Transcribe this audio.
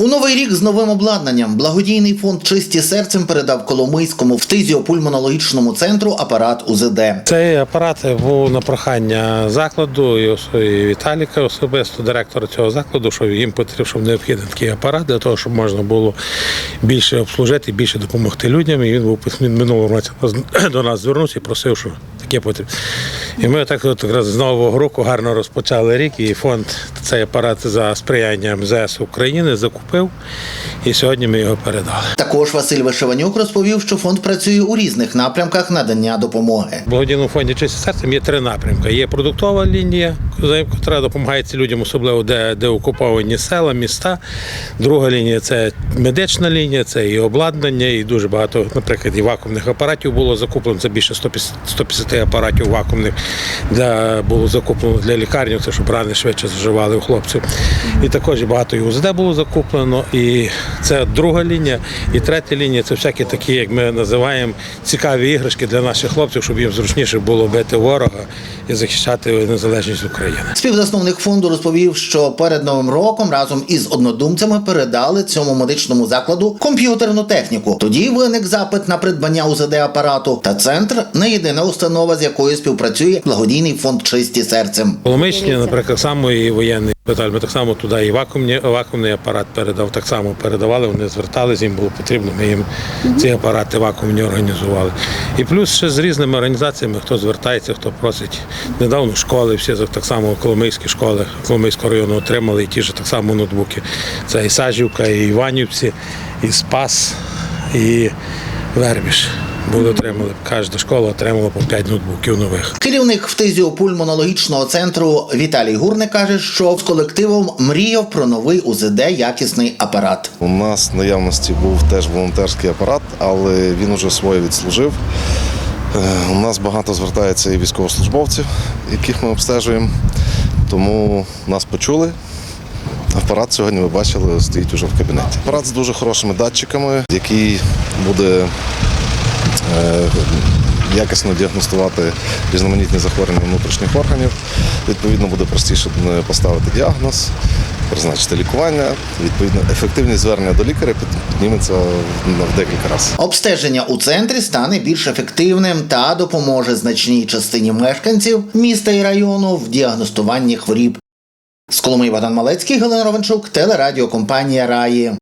У новий рік з новим обладнанням благодійний фонд Чисті серцем передав Коломийському фтизіопульмонологічному центру апарат УЗД. Цей апарат був на прохання закладу і Віталіка особисто, директора цього закладу, що їм потрібно, щоб необхідний такий апарат для того, щоб можна було більше обслужити, більше допомогти людям. І він був минулого року до нас звернувся і просив, що таке потрібно. І ми так от якраз з нового року гарно розпочали рік, і фонд цей апарат за сприяння МЗС України закупив. І сьогодні ми його передали. Також Василь Вишиванюк розповів, що фонд працює у різних напрямках надання допомоги. В благодійному фонді «Чисте серцем є три напрямки. Є продуктова лінія, яка допомагає людям, особливо де, де окуповані села, міста. Друга лінія це медична лінія, це і обладнання, і дуже багато, наприклад, і вакуумних апаратів було закуплено. Це більше 150 150 апаратів вакуумних для, було закуплено для лікарні, це щоб рани швидше заживали у хлопців. І також багато і УЗД було закуплено. І це друга лінія. І третя лінія це всякі такі, як ми називаємо, цікаві іграшки для наших хлопців, щоб їм зручніше було бити ворога і захищати незалежність України. Співзасновник фонду розповів, що перед новим роком разом із однодумцями передали цьому медичному закладу комп'ютерну техніку. Тоді виник запит на придбання УЗД апарату. Та центр не єдина установа, з якою співпрацює благодійний фонд Чисті серцем. Коломичні, наприклад, само і воєнний шпиталь. Ми так само туди і вакуумні, вакуумний апарат передав. Так само передавали, вони звертались, їм було потрібно. Ми їм ці апарати вакуумні організували. І плюс ще з різними організаціями, хто звертається, хто просить. Недавно школи, всі так само Коломийські школи Коломийського району отримали і ті ж так само ноутбуки. Це і Сажівка, і Іванівці, і Спас, і Вербіш. Були отримали. Кожна школа отримала по 5 ноутбуків нових. Керівник фтизіопульмонологічного центру Віталій Гурник каже, що з колективом мріяв про новий УЗД якісний апарат. У нас в наявності був теж волонтерський апарат, але він уже своє відслужив. Е, У нас багато звертається і військовослужбовців, яких ми обстежуємо, тому нас почули. Апарат сьогодні ви бачили, стоїть уже в кабінеті. Апарат з дуже хорошими датчиками, який буде якісно діагностувати різноманітні захворювання внутрішніх органів. Відповідно, буде простіше е, поставити діагноз, призначити лікування. Відповідно, ефективність звернення до лікаря підніметься в декілька разів. Обстеження у центрі стане більш ефективним та допоможе значній частині мешканців міста і району в діагностуванні хворіб. З Коломиї Богдан Малецький, Галина Ровенчук, телерадіокомпанія Раї.